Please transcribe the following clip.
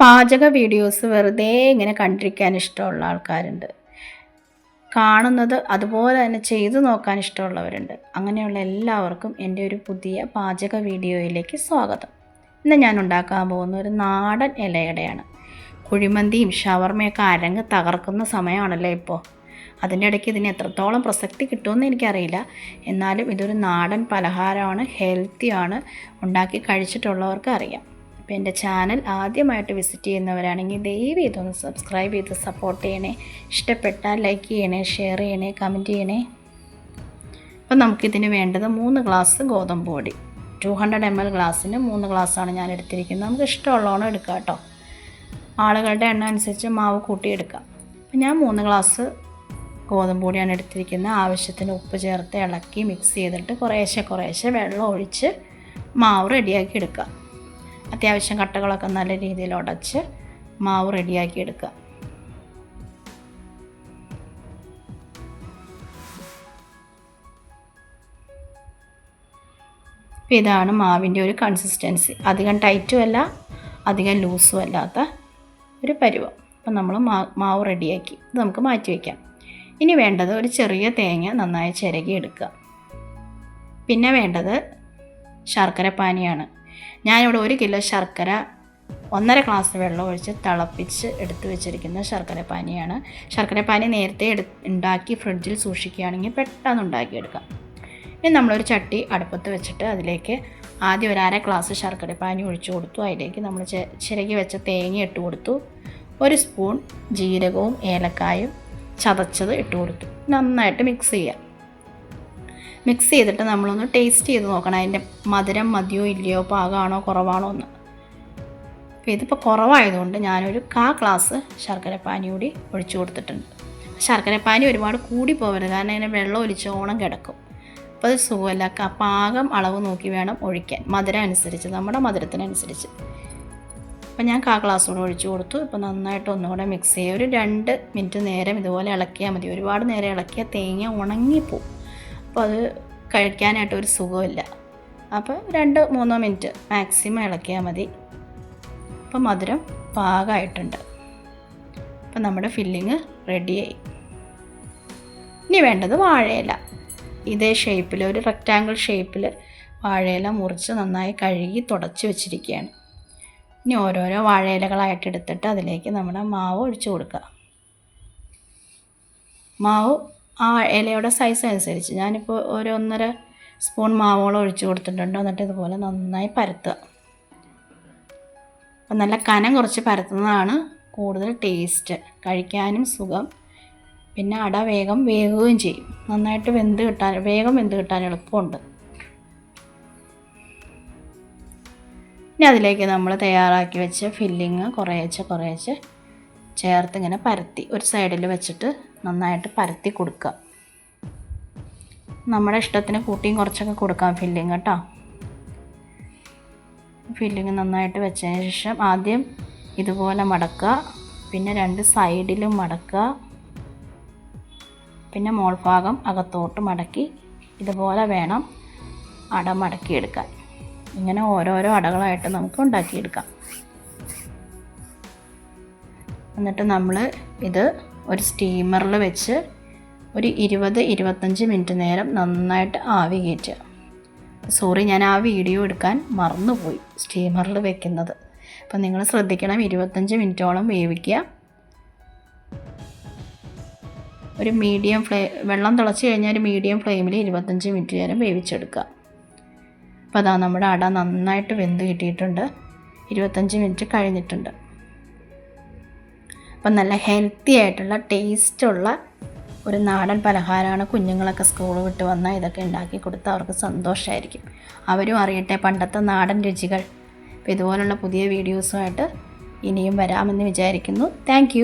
പാചക വീഡിയോസ് വെറുതെ ഇങ്ങനെ കണ്ടിരിക്കാൻ ഇഷ്ടമുള്ള ആൾക്കാരുണ്ട്. കാണുന്നത് അതുപോലെ തന്നെ ചെയ്തു നോക്കാൻ ഇഷ്ടമുള്ളവരുണ്ട്. അങ്ങനെയുള്ള എല്ലാവർക്കും എന്റെ ഒരു പുതിയ പാചക വീഡിയോയിലേക്ക് സ്വാഗതം. ഇന്ന് ഞാൻ ഉണ്ടാക്കാൻ പോകുന്ന ഒരു നാടൻ ഇലയടയാണ്. കുഴിമന്തിയും ഷവർമയൊക്കെ അരങ്ങ് തകർക്കുന്ന സമയമാണല്ലോ ഇപ്പോൾ അതിന്റെ ഇടയ്ക്ക് ഇതിന് എത്രത്തോളം പ്രസക്തി കിട്ടുമെന്ന് എനിക്കറിയില്ല. എന്നാലും ഇതൊരു നാടൻ പലഹാരമാണ് ഹെൽത്തിയാണ് ഉണ്ടാക്കി കഴിച്ചിട്ടുള്ളവർക്ക് അറിയാം അപ്പോൾ എന്റെ ചാനൽ ആദ്യമായിട്ട് വിസിറ്റ് ചെയ്യുന്നവരാണെങ്കിൽ ദയവ് ഇതൊന്ന് സബ്സ്ക്രൈബ് ചെയ്ത് സപ്പോർട്ട് ചെയ്യണേ. ഇഷ്ടപ്പെട്ട ലൈക്ക് ചെയ്യണേ ഷെയർ ചെയ്യണേ കമന്റ് ചെയ്യണേ. അപ്പം നമുക്കിതിന് വേണ്ടത് മൂന്ന് ഗ്ലാസ് ഗോതമ്പ് പൊടി. ടു ഹൺഡ്രഡ് എം എൽ ഗ്ലാസ്സിന് മൂന്ന് ഗ്ലാസ്സാണ് ഞാൻ എടുത്തിരിക്കുന്നത്. നമുക്ക് ഇഷ്ടമുള്ളവണ്ണം എടുക്കാം കേട്ടോ. ആളുകളുടെ എണ്ണ അനുസരിച്ച് മാവ് കൂട്ടിയെടുക്കാം അപ്പം ഞാൻ മൂന്ന് ഗ്ലാസ് ഗോതമ്പ് പൊടിയാണ് എടുത്തിരിക്കുന്നത്. ആവശ്യത്തിന് ഉപ്പ് ചേർത്ത് ഇളക്കി മിക്സ് ചെയ്തിട്ട് കുറേശ്ശെ കുറേശ്ശെ വെള്ളം ഒഴിച്ച് മാവ് റെഡിയാക്കി എടുക്കുക അത്യാവശ്യം കട്ടകളൊക്കെ നല്ല രീതിയിൽ ഉടച്ച് മാവ് റെഡിയാക്കി എടുക്കുക. അപ്പോൾ ഇതാണ് മാവിന്റെ ഒരു കൺസിസ്റ്റൻസി അധികം ടൈറ്റും അല്ല അധികം ലൂസും അല്ലാത്ത ഒരു പരുവം. അപ്പം നമ്മൾ മാ മാവ് റെഡിയാക്കി. ഇത് നമുക്ക് മാറ്റി വയ്ക്കാം ഇനി വേണ്ടത് ഒരു ചെറിയ തേങ്ങ നന്നായി ചിരകി എടുക്കുക. പിന്നെ വേണ്ടത് ശർക്കര പാനിയാണ് ഞാനിവിടെ ഒരു കിലോ ശർക്കര ഒന്നര ഗ്ലാസ് വെള്ളം ഒഴിച്ച് തിളപ്പിച്ച് എടുത്തു വെച്ചിരിക്കുന്ന ശർക്കര പാനിയാണ് ശർക്കര പാനി നേരത്തെ എടു ഉണ്ടാക്കി ഫ്രിഡ്ജിൽ സൂക്ഷിക്കുകയാണെങ്കിൽ പെട്ടെന്ന് ഉണ്ടാക്കിയെടുക്കാം. ഇനി നമ്മളൊരു ചട്ടി അടുപ്പത്ത് വെച്ചിട്ട് അതിലേക്ക് ആദ്യം ഒരു അര ഗ്ലാസ് ശർക്കര പാനി ഒഴിച്ചു കൊടുത്തു. അതിലേക്ക് നമ്മൾ ചിരകി വെച്ച തേങ്ങ ഇട്ട് കൊടുത്തു. ഒരു സ്പൂൺ ജീരകവും ഏലക്കായും ചതച്ചത് ഇട്ട് കൊടുത്തു. നന്നായിട്ട് മിക്സ് ചെയ്യാം. മിക്സ് ചെയ്തിട്ട് നമ്മളൊന്ന് ടേസ്റ്റ് ചെയ്ത് നോക്കണം. അതിന്റെ മധുരം മതിയോ ഇല്ലയോ പാകമാണോ കുറവാണോ എന്ന്. അപ്പോൾ ഇതിപ്പോൾ കുറവായതുകൊണ്ട് ഞാനൊരു കാ ഗ്ലാസ് ശർക്കരപ്പാനി കൂടി ഒഴിച്ചു കൊടുത്തിട്ടുണ്ട്. ശർക്കരപ്പാനി ഒരുപാട് കൂടി പോകരുത്. കാരണം അതിനെ വെള്ളം ഒലിച്ചോണം കിടക്കും. അപ്പോൾ അത് സുഖമല്ല. പാകം അളവ് നോക്കി വേണം ഒഴിക്കാൻ. മധുരം അനുസരിച്ച് നമ്മുടെ മധുരത്തിനനുസരിച്ച്. അപ്പോൾ ഞാൻ കാ ഗ്ലാസ് കൂടെ ഒഴിച്ചു കൊടുത്തു. ഇപ്പോൾ നന്നായിട്ട് ഒന്നുകൂടെ മിക്സ് ചെയ്യുക ഒരു രണ്ട് മിനിറ്റ് നേരം ഇതുപോലെ ഇളക്കിയാൽ മതി. ഒരുപാട് നേരം ഇളക്കിയാൽ തേങ്ങ ഉണങ്ങിപ്പോവും. അപ്പോൾ അത് കഴിക്കാനായിട്ട് ഒരു സുഖമില്ല. അപ്പോൾ രണ്ട് മൂന്നോ മിനിറ്റ് മാക്സിമം ഇളക്കിയാൽ മതി. അപ്പോൾ മധുരം പാകമായിട്ടുണ്ട്. അപ്പോൾ നമ്മുടെ ഫില്ലിങ് റെഡിയായി. ഇനി വേണ്ടത് വാഴയില. ഇതേ ഷേപ്പിൽ ഒരു റെക്റ്റാങ്കിൾ ഷേപ്പിൽ വാഴയില മുറിച്ച് നന്നായി കഴുകി തുടച്ച് വെച്ചിരിക്കുകയാണ്. ഇനി ഓരോരോ വാഴയിലകളായിട്ട് എടുത്തിട്ട് അതിലേക്ക് നമ്മുടെ മാവ് ഒഴിച്ചു കൊടുക്കുക. മാവ് ആ ഇലയുടെ സൈസ് അനുസരിച്ച് ഞാനിപ്പോൾ ഒരു ഒന്നര സ്പൂൺ മാവോളം ഒഴിച്ച് കൊടുത്തിട്ടുണ്ട്. എന്നിട്ട് ഇതുപോലെ നന്നായി പരത്തുക. അപ്പം നല്ല കനം കുറച്ച് പരത്തുന്നതാണ് കൂടുതൽ ടേസ്റ്റ് കഴിക്കാനും സുഖം. പിന്നെ അട വേഗം വേകുകയും ചെയ്യും. നന്നായിട്ട് വെന്ത് കിട്ടാൻ വേഗം വെന്ത് കിട്ടാൻ എളുപ്പമുണ്ട്. ഇനി അതിലേക്ക് നമ്മൾ തയ്യാറാക്കി വെച്ച ഫില്ലിങ് കുറേശ്ശെ കുറേശ്ശെ ചേർത്ത് ഇങ്ങനെ പരത്തി ഒരു സൈഡിൽ വെച്ചിട്ട് നന്നായിട്ട് പരത്തി കൊടുക്കുക. നമ്മുടെ ഇഷ്ടത്തിന് കൂട്ടിയും കുറച്ചൊക്കെ കൊടുക്കാം ഫില്ലിങ് കേട്ടോ. ഫില്ലിങ് നന്നായിട്ട് വെച്ചതിന് ശേഷം ആദ്യം ഇതുപോലെ മടക്കുക പിന്നെ രണ്ട് സൈഡിലും മടക്കുക. പിന്നെ മോൾ ഭാഗം അകത്തോട്ട് മടക്കി ഇതുപോലെ വേണം അട മടക്കിയെടുക്കാൻ ഇങ്ങനെ ഓരോരോ അടകളായിട്ട് നമുക്ക് ഉണ്ടാക്കിയെടുക്കാം. എന്നിട്ട് നമ്മൾ ഇത് ഒരു സ്റ്റീമറിൽ വെച്ച് ഒരു ഇരുപത് ഇരുപത്തഞ്ച് മിനിറ്റ് നേരം നന്നായിട്ട് ആവി കയറ്റുക സോറി ഞാൻ ആ വീഡിയോ എടുക്കാൻ മറന്നുപോയി സ്റ്റീമറിൽ വെക്കുന്നത്. അപ്പം നിങ്ങൾ ശ്രദ്ധിക്കണം ഇരുപത്തഞ്ച് മിനിറ്റോളം വേവിക്കുക. ഒരു മീഡിയം ഫ്ലേ വെള്ളം തിളച്ച് കഴിഞ്ഞാൽ ഒരു മീഡിയം ഫ്ലെയിമിൽ ഇരുപത്തഞ്ച് മിനിറ്റ് നേരം വേവിച്ചെടുക്കുക. അപ്പോൾ അതാ നമ്മുടെ അട നന്നായിട്ട് വെന്ത് കിട്ടിയിട്ടുണ്ട്. ഇരുപത്തഞ്ച് മിനിറ്റ് കഴിഞ്ഞിട്ടുണ്ട്. അപ്പം നല്ല ഹെൽത്തി ആയിട്ടുള്ള ടേസ്റ്റുള്ള ഒരു നാടൻ പലഹാരമാണ് കുഞ്ഞുങ്ങളൊക്കെ സ്കൂൾ വിട്ട് വന്നാൽ ഇതൊക്കെ ഉണ്ടാക്കി കൊടുത്താൽ അവർക്ക് സന്തോഷമായിരിക്കും അവരും അറിയട്ടെ പണ്ടത്തെ നാടൻ രുചികൾ. ഇതുപോലുള്ള പുതിയ വീഡിയോസുമായിട്ട് ഇനിയും വരാമെന്ന് വിചാരിക്കുന്നു. താങ്ക്